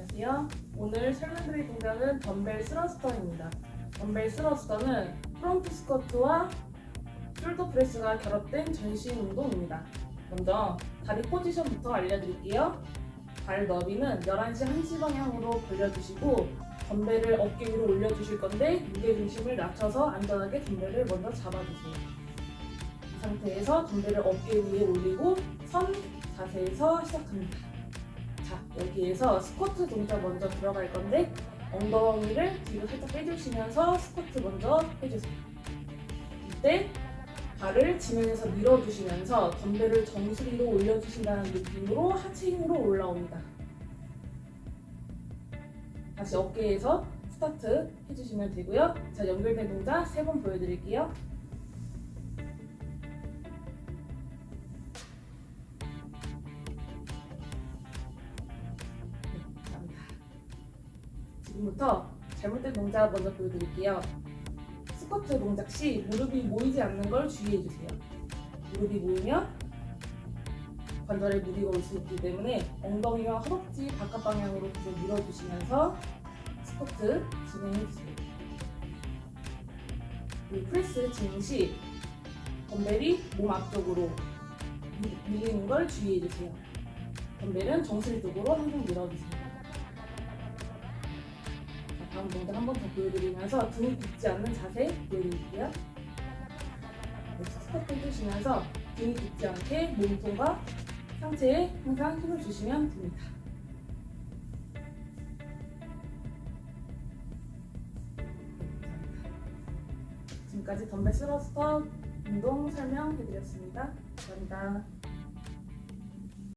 안녕하세요. 오늘 설명드릴 동작은 덤벨 스러스터입니다. 덤벨 스러스터는 프론트 스쿼트와 숄더 프레스가 결합된 전신 운동입니다. 먼저 다리 포지션부터 알려드릴게요. 발 너비는 11시 1시 방향으로 벌려주시고 덤벨을 어깨 위로 올려주실 건데 무게 중심을 낮춰서 안전하게 덤벨을 먼저 잡아주세요. 이 상태에서 덤벨을 어깨 위에 올리고 선 자세에서 시작합니다. 자, 여기에서 스쿼트 동작 먼저 들어갈 건데 엉덩이를 뒤로 살짝 빼주시면서 스쿼트 먼저 해주세요. 이때 발을 지면에서 밀어주시면서 덤벨을 정수리로 올려주신다는 느낌으로 하체 힘으로 올라옵니다. 다시 어깨에서 스타트 해주시면 되고요. 자, 연결된 동작 세 번 보여드릴게요. 지금부터 잘못된 동작 먼저 보여드릴게요. 스쿼트 동작 시 무릎이 모이지 않는 걸 주의해 주세요. 무릎이 모이면 관절에 무리가 올 수 있기 때문에 엉덩이와 허벅지 바깥 방향으로 계속 밀어주시면서 스쿼트 진행해 주세요. 그리고 프레스 진행 시 덤벨이 몸 앞쪽으로 밀- 밀리는 걸 주의해 주세요. 덤벨은 정수리 쪽으로 항상 밀어주세요. 자, 다음 동작 한번 더 보여드리면서 등이 굽지 않는 자세 보여드릴게요. 네, 스쿼트 해주시면서 등이 굽지 않게 몸통과 상체에 항상 힘을 주시면 됩니다. 지금까지 덤벨 스러스터 운동 설명해드렸습니다. 감사합니다.